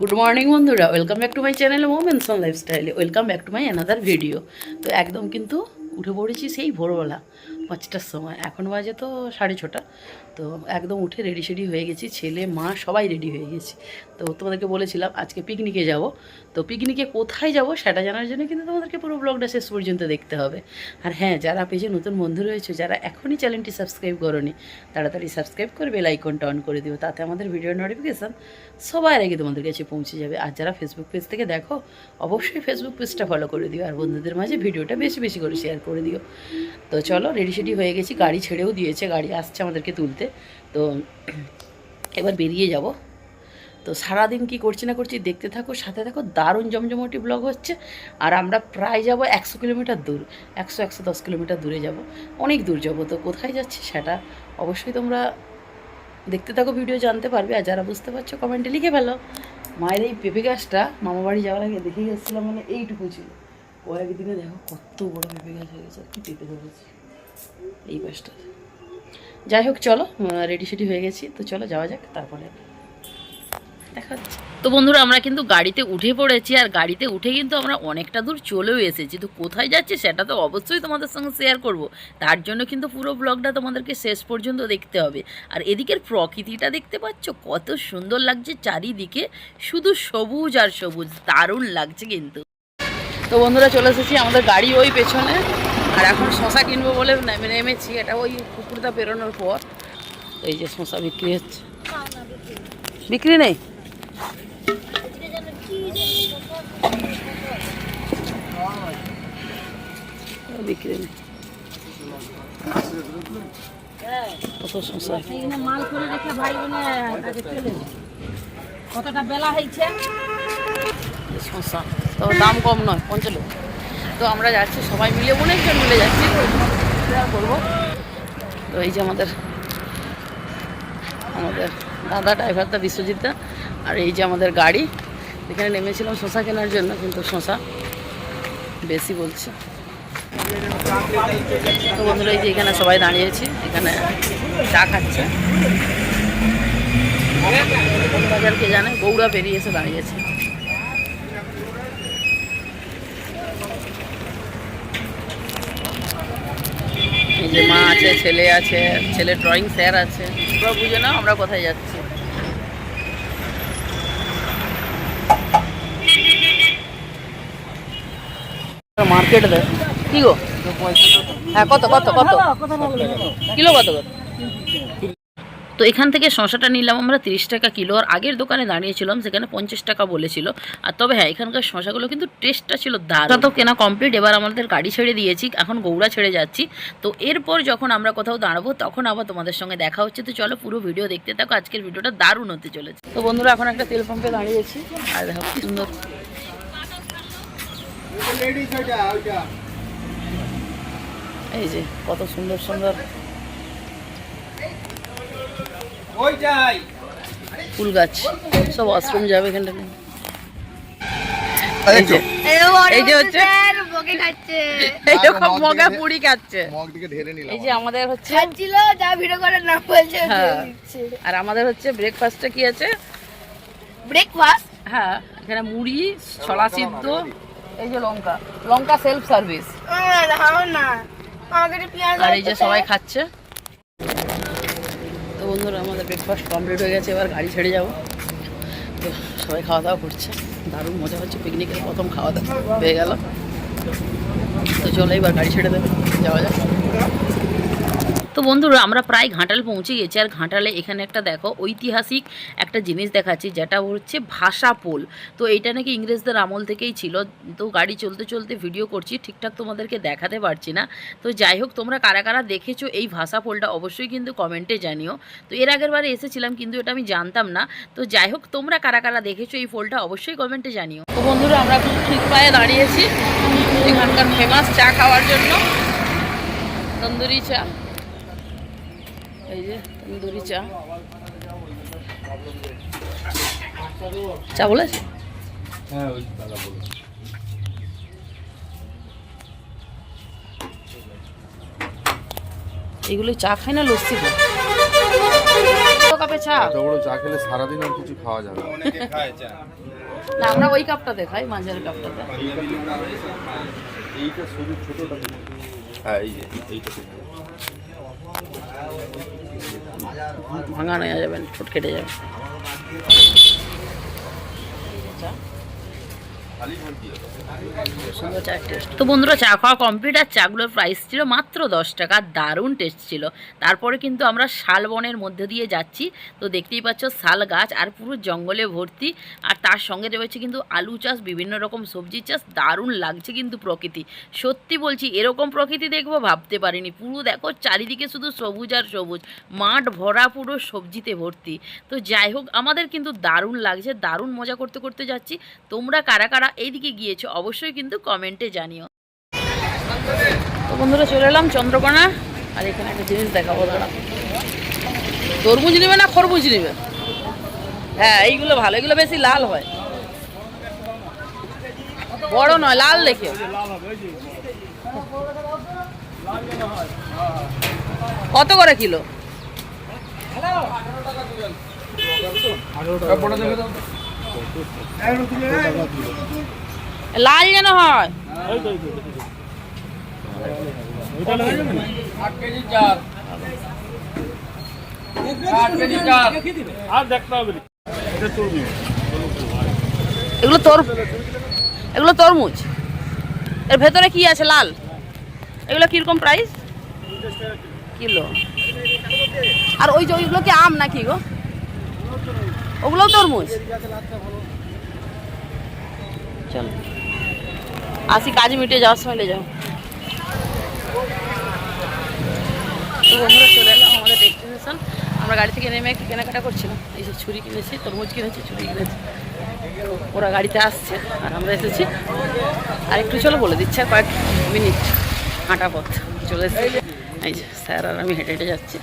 Good morning বন্ধুরা। Welcome back to my channel moments on লাইফস্টাইলে welcome back to my another video তো একদম কিন্তু উঠে পড়েছি সেই ভোরবেলা পাঁচটার সময়। এখন বাজে তো সাড়ে ছটা। তো একদম উঠে রেডি সেডি হয়ে গেছি, ছেলে, মা সবাই রেডি হয়ে গেছি। তো তোমাদেরকে বলেছিলাম আজকে পিকনিকে যাব। তো পিকনিকে কোথায় যাব সেটা জানার জন্য কিন্তু তোমাদেরকে পুরো ব্লগটা শেষ পর্যন্ত দেখতে হবে। আর হ্যাঁ যারা পেজে নতুন বন্ধু রয়েছে, যারা এখনই চ্যানেলটি সাবস্ক্রাইব করনি, তাড়াতাড়ি সাবস্ক্রাইব করে বেল আইকনটা অন করে দিও, তাতে আমাদের ভিডিও নোটিফিকেশান সবার আগে তোমাদের কাছে পৌঁছে যাবে। আর যারা ফেসবুক পেজ থেকে দেখো, অবশ্যই ফেসবুক পেজটা ফলো করে দিও, আর বন্ধুদের মাঝে ভিডিওটা বেশি বেশি করে শেয়ার করে দিও। তো চলো রেডি সেডি হয়ে গেছি, গাড়ি ছেড়েও দিয়েছে, গাড়ি আসছে আমাদেরকে তুলতে। তো এবার বেরিয়ে যাব। তো সারাদিন কি করছি না করছি দেখতে থাকো, সাথে থাকো, দারুণ জমজমটি ব্লগ হচ্ছে। আর আমরা প্রায় যাব একশো কিলোমিটার দূর, একশো একশো দশ কিলোমিটার দূরে যাব। অনেক দূর যাব, তো কোথায় যাচ্ছি সেটা অবশ্যই তোমরা দেখতে থাকো ভিডিও জানতে পারবে। আর যারা বুঝতে পারছ কমেন্টে লিখে ফেলো। মায়ের এই পেঁপে গাছটা, মামা বাড়ি যাওয়ার আগে দেখে গেছিলাম মানে এইটুকু ছিল। কয়েকদিনে দেখো কত বড় পেঁপে গাছ হয়ে গেছে, আর কি পেঁপে ধরেছে। এই গাছটা যাই হোক চলো রেডি সেডি হয়ে গেছি। তো চলো যাওয়া যাক তারপরে দেখা হচ্ছে তো বন্ধুরা আমরা কিন্তু গাড়িতে উঠে পড়েছি আর গাড়িতে উঠে কিন্তু আমরা অনেকটা দূর চলেও এসেছি। তো কোথায় যাচ্ছি সেটা তো অবশ্যই তোমাদের সঙ্গে শেয়ার করব। তার জন্য কিন্তু পুরো ব্লগটা তোমাদেরকে শেষ পর্যন্ত দেখতে হবে। আর এদিকের প্রকৃতিটা দেখতে পাচ্ছ কত সুন্দর লাগছে চারিদিকে। শুধু সবুজ আর সবুজ দারুণ লাগছে কিন্তু। তো বন্ধুরা চলে এসেছি আমাদের গাড়ি ওই পেছনে। আর এখন শশা কিনবো বলে নেমে নেমেছি, এটা ওই পুকুরটা পেরোনোর পর। এই যে শশা বিক্রি হচ্ছে। বিক্রি নেই? বিক্রি নেই। কত মাল করে রেখে। কতটা বেলা হয়েছে তো দাম কম নয় পঞ্চান্ন তো আমরা যাচ্ছি, সবাই মিলে অনেকজন মিলে যাচ্ছি। করব তো এই যে আমাদের আমাদের দাদা, ড্রাইভারটা বিশ্বজিৎদা আর এই যে আমাদের গাড়ি। এখানে নেমেছিলাম শশা কেনার জন্য, কিন্তু শশা বেশি বলছে। তো বন্ধুরা, এই যে এখানে সবাই দাঁড়িয়েছি, এখানে চা খাচ্ছে। কে জানে গৌড়া পেরিয়ে এসে দাঁড়িয়েছে। এই যে মা আছে ছেলে আছে ছেলে ড্রয়িং স্যার আছে। তোমরা বুঝে নাও আমরা কোথায় যাচ্ছি। মার্কেট দেখ কি গো? হ্যাঁ কত কত কত? কিলো কত কত? তো এখান থেকে শশাটা নিলাম আমরা তিরিশ টাকা কিলো। আর আগের দোকানে দাঁড়িয়েছিলাম সেখানে পঞ্চাশ টাকা বলেছিল। আর তবে হ্যাঁ এখানকার শশাগুলো কিন্তু টেস্টটা ছিল দারুণ। তো কেনা কমপ্লিট এবার আমাদের গাড়ি ছেড়ে দিয়েছি এখন গৌড়া ছেড়ে যাচ্ছি। তো এরপর যখন আমরা কোথাও দাঁড়াবো তখন আবার তোমাদের সঙ্গে দেখা হচ্ছে। তো চলো পুরো ভিডিও দেখতে থাকো আজকের ভিডিওটা দারুণ হতে চলেছে। তো বন্ধুরা এখন একটা তেল পাম্পে দাঁড়িয়েছি। আর দেখো সুন্দর। এই যে কত সুন্দর সুন্দর ফুল গাছ সব ওয়াশরুম যাবে এখানটা এই যে হচ্ছে। এই রকম মগা পুরি খাচ্ছে। মগ দিকে ঢেলে নিলাম এই যে আমাদের হচ্ছে খাচ্ছিল যা ভিডিও করে না বলছে হ্যাঁ। আর আমাদের হচ্ছে ব্রেকফাস্টে কি আছে? ব্রেকফাস্ট হ্যাঁ এখানে মুড়ি ছলা সিদ্ধ এই যে লঙ্কা। লঙ্কা সেলফ সার্ভিস আর এই যে সবাই খাচ্ছে। বন্ধুরা, আমাদের ব্রেকফাস্ট কমপ্লিট হয়ে গেছে, এবার গাড়ি ছেড়ে যাব। তো সবাই খাওয়া দাওয়া করছে। দারুণ মজা হচ্ছে পিকনিকের প্রথম খাওয়া দাওয়া হয়ে গেল। তো চলো এবার গাড়ি ছেড়ে দেবে, যাওয়া যাক। তো বন্ধুরা, আমরা প্রায় ঘাটাল পৌঁছে গেছি। আর ঘাটালে এখানে একটা দেখো, ঐতিহাসিক একটা জিনিস দেখাচ্ছি, যেটা হচ্ছে ভাষা পোল। তো এইটা নাকি ইংরেজদের আমল থেকেই ছিল। তো গাড়ি চলতে চলতে ভিডিও করছি, ঠিকঠাক তোমাদেরকে দেখাতে পারছি না। তো যাই হোক, তোমরা কারা কারা দেখেছ এই ভাষা পোলটা, অবশ্যই কিন্তু কমেন্টে জানিও। তো এর আগের বারে এসেছিলাম, কিন্তু এটা আমি জানতাম না। তো যাই হোক, তোমরা কারা কারা দেখেছ এই পোলটা, অবশ্যই কমেন্টে জানিও। তো বন্ধুরা, আমরা এখন ঠিক পায়ে দাঁড়িয়েছি। এখানকার ফেমাস চা খাওয়ার জন্য। তন্দুরি চা। এই যে তন্দুরি চা। চা বলেছে? এগুলো চা খায় না লস্যি খায়? কাপে চা? এত বড় চা খেলে সারাদিন আর কিছু খাওয়া যাবে না। না আমরা ওই কাপটা দেখাই মাঝের কাপটাতে এইটা শুধু ছোটটা হ্যাঁ এই যে এইটা ছোট। ভাঙা নেওয়া যাবে না, ঠোঁট কেটে যাবে। তো বন্ধুরা, চা খাওয়া কমপ্লিট আর চাগুলোর প্রাইস ছিল মাত্র দশ টাকা। দারুণ টেস্ট ছিল। তারপরে কিন্তু আমরা শালবনের মধ্যে দিয়ে যাচ্ছি। তো দেখতেই পাচ্ছ, শাল গাছ আর পুরো জঙ্গলে ভর্তি। আর তার সঙ্গে রয়েছে কিন্তু আলু চাষ, বিভিন্ন রকম সবজি চাষ। দারুণ লাগছে কিন্তু প্রকৃতি। সত্যি বলছি, এরকম প্রকৃতি দেখব ভাবতে পারিনি। পুরো দেখো, চারিদিকে শুধু সবুজ আর সবুজ। মাঠ ভরা পুরো সবজিতে ভর্তি। তো যাই হোক, আমাদের কিন্তু দারুণ লাগছে। দারুণ মজা করতে করতে যাচ্ছি। তোমরা কারা কারা এইদিকে গিয়েছো, অবশ্যই কিন্তু কমেন্টে জানিও। তো বন্ধুরা, চলে এলাম চন্দ্রকোনা, আর এখানে একটা জিনিস দেখাবো দাঁড়া তরমুজ নেবে না খরমুজ নেবে? হ্যাঁ এইগুলো ভালো, এগুলো বেশি লাল হয়। বড় নয়, লাল দেখে। কত করে কিলো? লাল যেন হয়। এগুলো এগুলো তরমুজ। এর ভেতরে কি আছে লাল? এগুলো কীরকম প্রাইস কিলো। আর ওই যে ওইগুলো কি আম নাকি গো? ওগুলোও তরমুজ। চলো। আসি, কাজ মিটে যাওয়ার সময় যাও। তো বন্ধুরা, চলে এলাম আমাদের ডেস্টিনেশন আমরা গাড়ি থেকে নেমে একটু কেনাকাটা করছিলাম। এই যে ছুরি কিনেছি, তরমুজ কিনেছি, ছুরি কিনেছি। ওরা গাড়িতে আসছে, আর আমরা এসেছি। আর একটু চলো, বলে দিচ্ছে কয়েক মিনিট হাঁটা পথ। চলে এসেছি। এই যে স্যার আর আমি হেঁটে হেঁটে যাচ্ছি।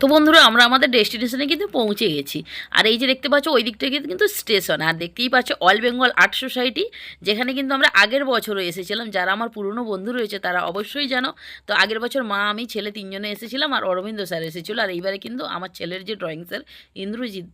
তো বন্ধুরা, আমরা আমাদের ডেস্টিনেশনে কিন্তু পৌঁছে গেছি। আর এই যে দেখতে পাচ্ছ, ওই দিকটা কিন্তু কিন্তু স্টেশন আর দেখতেই পাচ্ছ অল বেঙ্গল আর্ট সোসাইটি যেখানে কিন্তু আমরা আগের বছরও এসেছিলাম। যারা আমার পুরনো বন্ধু রয়েছে, তারা অবশ্যই জানো। তো আগের বছর মা, আমি, ছেলে তিনজনে এসেছিলাম আর অরবিন্দ স্যার এসেছিল। আর এইবারে কিন্তু আমার ছেলের যে drawing sir Indrajit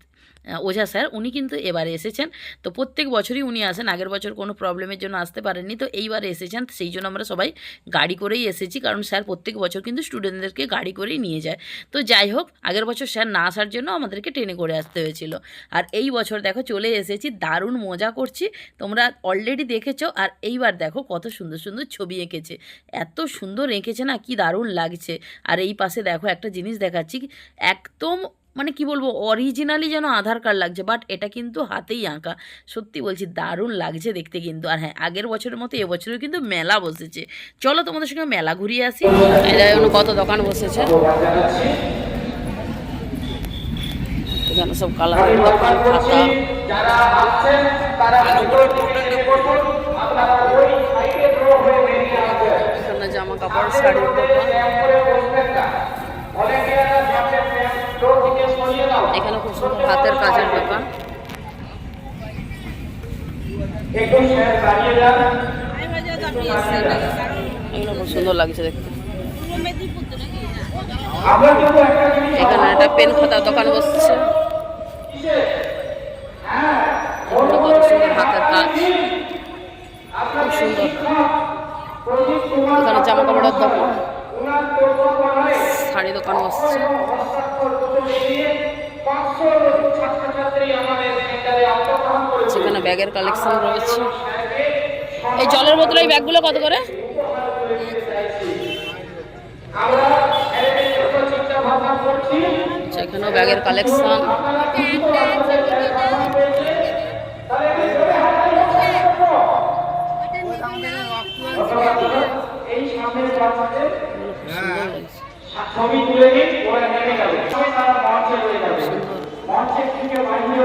Ojha sir, উনি কিন্তু এবারে এসেছেন। তো প্রত্যেক বছরই উনি আসেন। আগের বছর কোনো প্রবলেমের জন্য আসতে পারেননি। তো এইবারে এসেছেন, সেই জন্য আমরা সবাই গাড়ি করেই এসেছি। কারণ স্যার প্রত্যেক বছর কিন্তু স্টুডেন্টদেরকে গাড়ি করেই নিয়ে যায়। তো যাই হোক, আগের বছর স্যার না আসার জন্য আমাদেরকে ট্রেনে করে আসতে হয়েছিল। আর এই বছর দেখো চলে এসেছি, দারুণ মজা করছি। তোমরা অলরেডি দেখেছ, আর এইবার দেখো কত সুন্দর সুন্দর ছবি এঁকেছে। এত সুন্দর এঁকেছে না, কি দারুণ লাগছে। আর এই পাশে দেখো একটা জিনিস দেখাচ্ছি, একদম মানে কি বলব অরিজিনালি যেন আধার কার্ড লাগছে বাট এটা কিন্তু হাতেই আঁকা। সত্যি বলছি দারুণ লাগছে দেখতে কিন্তু। আর হ্যাঁ আগের বছরের মতো এবছরেও কিন্তু মেলা বসেছে। চলো তোমাদের সঙ্গে মেলা ঘুরিয়ে আসি। কত দোকান বসেছে। এখানে সব কালার জামা কাপড় শাড়ির দোকান। এখানে খুব সুন্দর হাতের কাজের দোকান খুব সুন্দর লাগছে দেখতে। এখানে একটা পেন খাতা দোকান বসছে। এগুলো সুন্দর হাতের খুব সুন্দর। এখানে জামা কাপড়ের দোকান। শাড়ি দোকান বসছে। সেখানে ব্যাগের কালেকশন রয়েছে। এই জলের বোতলে এই ব্যাগগুলো কত করে? আচ্ছা, এখানেও ব্যাগের কালেকশন ছবি তুলে দিন ওরা নেমে যাবে সবাই তারা মঞ্চে রয়ে যাবে মঞ্চের থেকে বাইরে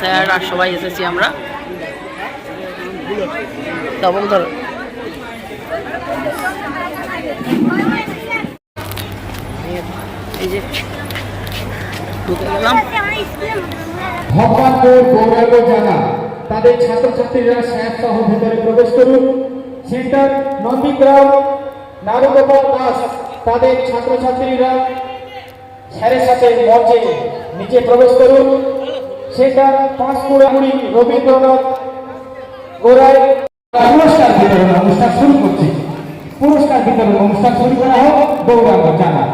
স্যার আর সবাই এসেছি আমরা। ডবল ধরো। এই যে ঢুকে গেলাম। ভগবানপুর গৌরব জানা তাদের ছাত্রছাত্রীরা স্যার সহ ভিতরে প্রবেশ করুন। সেন্টার নন্দীগ্রাম নারুগোপাল দাস তাদের ছাত্রছাত্রীরা স্যারের সাথে মঞ্চে নিচে প্রবেশ করুন। সেন্টার পাঁচকুড়াগুড়ি রবীন্দ্রনাথ গোড়ায় পুরস্কার বিতরণ অনুষ্ঠান শুরু করছি। পুরস্কার বিতরণ অনুষ্ঠান শুরু করা হোক, গৌরাঙ্গ জানা।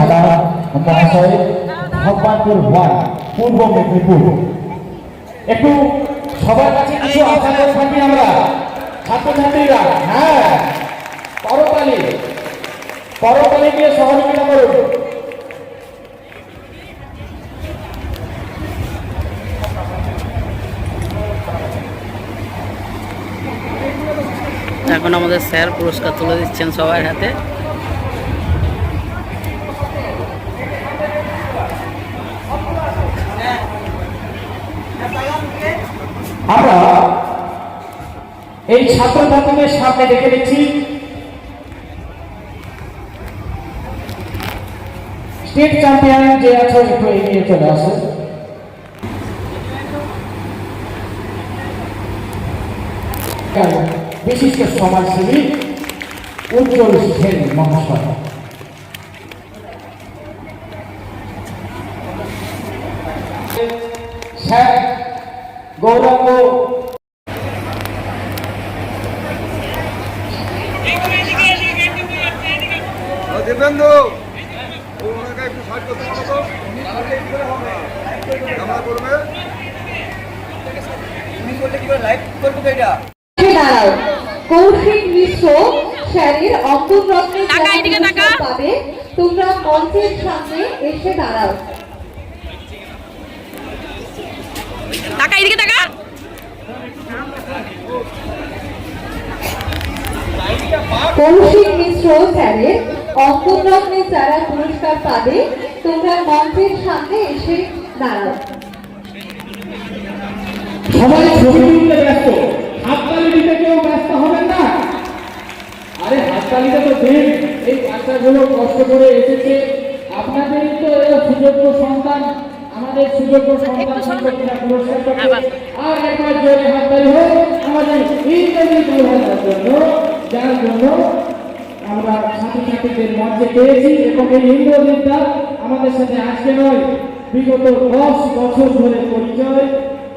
ঢাকা মহাশয়, ভগবানপুর একটু সবার কাছে আমরা। ছাত্রছাত্রীরা হ্যাঁ গিয়ে সহযোগিতা করুন। এখন আমাদের স্যার পুরস্কার তুলে দিচ্ছেন সবার হাতে। আমরা এই ছাত্রছাত্রীদের সামনে দেখে নিচ্ছি স্টেট চ্যাম্পিয়ন যে আছে একটু এগিয়ে চলে আসে। বিশিষ্ট সমাজসেবী উজ্জ্বল সেন মহাশয়। স্যার গৌরব। দেবেন্দ্র ওনাকে একটু সাইড করতে পারো তো। ক্যামেরা করবে। দাঁড়াও তোমরা মঞ্চের সামনে এসে দাঁড়াও। টাকা এদিকে টাকা কৌশিক মিশ্র স্যারের যারা পুরস্কার পাবে তোমরা মঞ্চের সামনে এসে দাঁড়াও। সবাই ব্যস্ত। দিতে কেউ ব্যস্ত হবেন আরে হাততালিটা তো দিন। এই বাচ্চাগুলো কষ্ট করে এসেছে। আপনাদের তো এরা সুযোগ্য সন্তান। আমাদের সুযোগ্য সন্তান পুরস্কার আর একবার জোরে হাততালি হোক আমাদের ইংরেজি প্রধানের জন্য যার জন্য আমরা ছাত্রছাত্রীদের মঞ্চে পেয়েছি। এবং এই ইন্দ্রজিৎটা আমাদের সাথে আজকে নয় বিগত দশ বছর ধরে পরিচয়।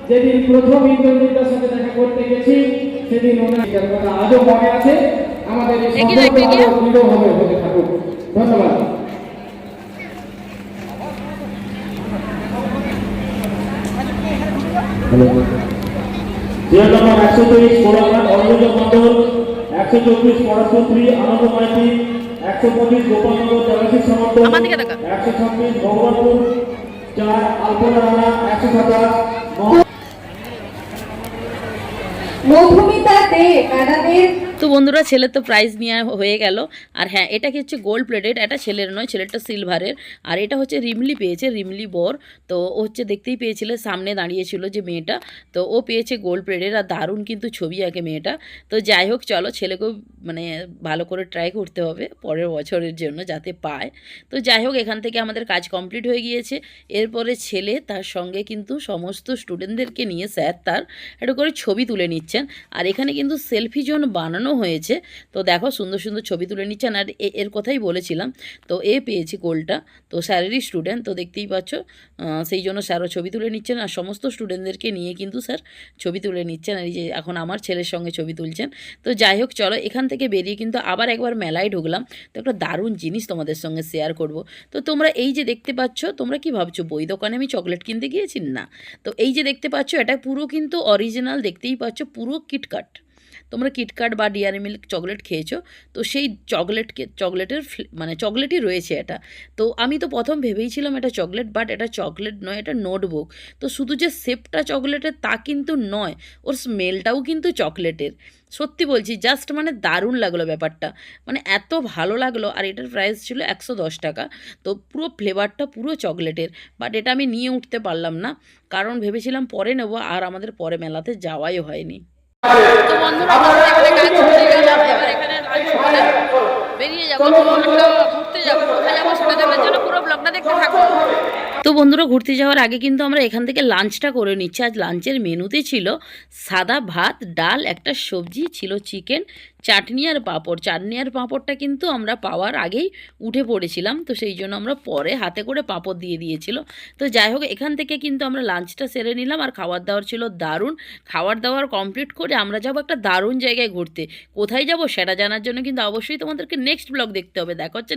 যেদিন প্রথম ইন্দ্রজিৎটার সাথে দেখা করতে গেছি সেদিন ওনার কথা আজও মনে আছে। আমাদের এই হবে হতে থাকুক। ধন্যবাদ। জিরো নম্বর একশো তেইশ কোলাঘাট অরবিন্দ মন্ডল একশো চব্বিশ পরশুত্রী আনন্দ মাইতি একশো পঁচিশ গোপালনগর জলাশী তাকা। একশো ছাব্বিশ ভগবানপুর চার আলপনা রানা একশো সাতাশ মধুমিতা দে ম্যাডামের তো বন্ধুরা ছেলের তো প্রাইজ নেওয়া হয়ে গেল। আর হ্যাঁ এটা কি হচ্ছে গোল্ড প্লেটেড এটা ছেলের নয়, ছেলেরটা সিলভারের আর এটা হচ্ছে রিমলি পেয়েছে, রিমলি বর। তো ও হচ্ছে দেখতেই পেয়েছিলে, সামনে দাঁড়িয়েছিল যে মেয়েটা। তো ও পেয়েছে গোল্ড প্লেটেড আর দারুণ কিন্তু ছবি আঁকে মেয়েটা। তো যাই হোক, চলো ছেলেকেও মানে ভালো করে ট্রাই করতে হবে পরের বছরের জন্য যাতে পায়। তো যাই হোক, এখান থেকে আমাদের কাজ কমপ্লিট হয়ে গিয়েছে। এরপরে ছেলে তার সঙ্গে কিন্তু সমস্ত স্টুডেন্টদেরকে নিয়ে স্যার তার একটা করে ছবি তুলে নিচ্ছেন। আর এখানে কিন্তু সেলফি জোন বানানো হয়েছে। তো দেখো, সুন্দর সুন্দর ছবি তুলে নিচ্ছেন। আর এর কথাই বলেছিলাম। তো এ পেয়েছি গোলটা তো স্যারেরই স্টুডেন্ট তো দেখতেই পাচ্ছ সেই জন্য স্যারও ছবি তুলে নিচ্ছেন। আর সমস্ত স্টুডেন্টদেরকে নিয়ে কিন্তু স্যার ছবি তুলে নিচ্ছেন। আর এই যে এখন আমার ছেলের সঙ্গে ছবি তুলছেন। তো যাই হোক, চলো এখান থেকে বেরিয়ে কিন্তু আবার একবার মেলায় ঢুকলাম। তো একটা দারুণ জিনিস তোমাদের সঙ্গে শেয়ার করব। তো তোমরা এই যে দেখতে পাচ্ছ, তোমরা কি ভাবছ, বই দোকানে আমি চকলেট কিনতে গিয়েছি? না। তো এই যে দেখতে পাচ্ছ, এটা পুরো কিন্তু অরিজিনাল দেখতেই পাচ্ছ, পুরো কিটকাট তোমরা কিটকাট বা ডিয়ারি মিল্ক চকলেট খেয়েছো, তো সেই চকলেটকে চকলেটের মানে চকলেটই রয়েছে এটা। তো আমি তো প্রথম ভেবেইছিলাম এটা চকলেট বাট এটা চকলেট নয়, এটা নোটবুক তো শুধু যে শেপটা চকলেটের তা কিন্তু নয়, ওর স্মেলটাও কিন্তু চকলেটের সত্যি বলছি জাস্ট মানে দারুণ লাগল ব্যাপারটা। মানে এত ভালো লাগল, আর এটার প্রাইস ছিল একশো দশ টাকা। তো পুরো ফ্লেভারটা পুরো চকলেটের বাট এটা আমি নিয়ে উঠতে পারলাম না। কারণ ভেবেছিলাম পরে নেব, আর আমাদের পরে মেলাতে যাওয়াই হয়নি। তো বন্ধুরা আমরা এখানে গেলাম এবার এখানে বেরিয়ে যাব। ঘুরতে যাব কোথায় যাব সেটা দেখার জন্য পুরো ব্লগটা দেখতে থাকব তো বন্ধুরা ঘুরতে যাওয়ার আগে কিন্তু আমরা এখান থেকে লাঞ্চটা করে নিচ্ছি। আজ লাঞ্চের মেনুতে ছিল সাদা ভাত, ডাল, একটা সবজি, ছিল চিকেন, চাটনি আর পাঁপড়। চাটনি আর পাঁপড়টা কিন্তু আমরা পাওয়ার আগেই উঠে পড়েছিলাম, তো সেই জন্য আমরা পরে হাতে করে পাঁপড় দিয়ে দিয়েছিল। তো যাই হোক, এখান থেকে কিন্তু আমরা লাঞ্চটা সেরে নিলাম। আর খাবার দাবার ছিল দারুণ। খাবার দাবার কমপ্লিট করে আমরা যাব একটা দারুণ জায়গায় ঘুরতে। কোথায় যাব সেটা জানার জন্য কিন্তু অবশ্যই তোমাদেরকে নেক্সট ব্লগ দেখতে হবে। দেখা হচ্ছে